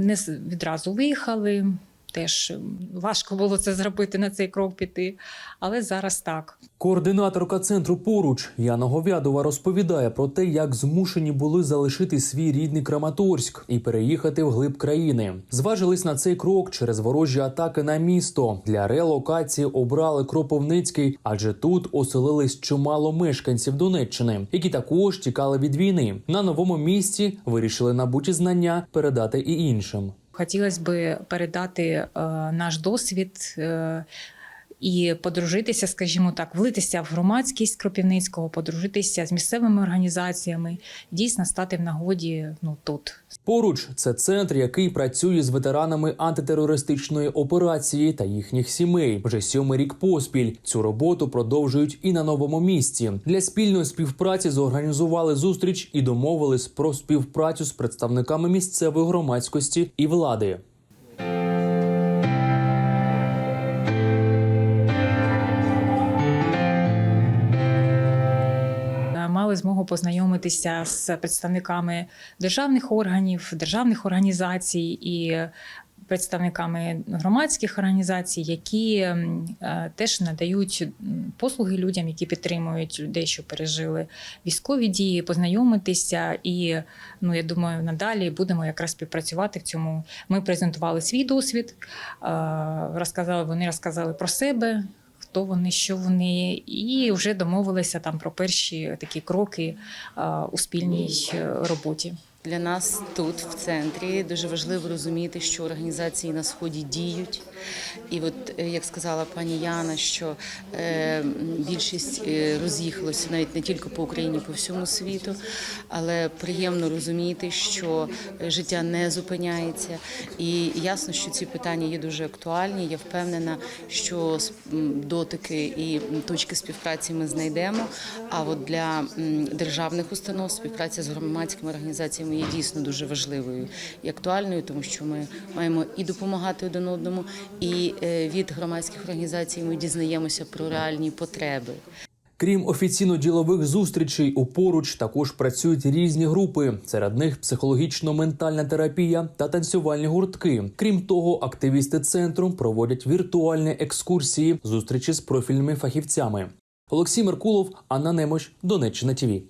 не відразу виїхали. Теж важко було це зробити на цей крок піти, але зараз так. Координаторка центру поруч Яна Говядова розповідає про те, як змушені були залишити свій рідний Краматорськ і переїхати в глиб країни. Зважились на цей крок через ворожі атаки на місто. Для релокації обрали Кропивницький, адже тут оселились чимало мешканців Донеччини, які також тікали від війни. На новому місці вирішили набуті знання передати і іншим. Хотілося б передати е, наш досвід е, і подружитися, скажімо так, влитися в громадськість Кропівницького, подружитися з місцевими організаціями, дійсно стати в нагоді ну, тут. Поруч це центр, який працює з ветеранами антитерористичної операції та їхніх сімей. Вже сьомий рік поспіль цю роботу продовжують і на новому місці. Для спільної співпраці зорганізували зустріч і домовились про співпрацю з представниками місцевої громадськості і влади. Мали змогу познайомитися з представниками державних органів, державних організацій і представниками громадських організацій, які е, теж надають послуги людям, які підтримують людей, що пережили військові дії, познайомитися. І ну я думаю, надалі будемо якраз співпрацювати в цьому. Ми презентували свій досвід, е, розказали, вони розказали про себе хто вони, що вони, і вже домовилися там про перші такі кроки у спільній е, роботі. Для нас тут, в центрі, дуже важливо розуміти, що організації на сході діють. І от е, як сказала пані Яна, що е, більшість е, роз'їхалося навіть не тільки по Україні, по всьому світу, але приємно розуміти, що е, життя не зупиняється. І ясно, що ці питання є дуже актуальні. Я впевнена, що дотики і точки співпраці ми знайдемо. А от для державних установ співпраця з громадськими організаціями є дійсно дуже важливою і актуальною, тому що ми маємо і допомагати один одному, і е, від громадських організацій ми дізнаємося про реальні потреби. Крім офіційно-ділових зустрічей, у поруч також працюють різні групи. Серед них психологічно-ментальна терапія та танцювальні гуртки. Крім того, активісти центру проводять віртуальні екскурсії, зустрічі з профільними фахівцями. Олексій Меркулов, Анна Немощ, Донеччина ТІВІ.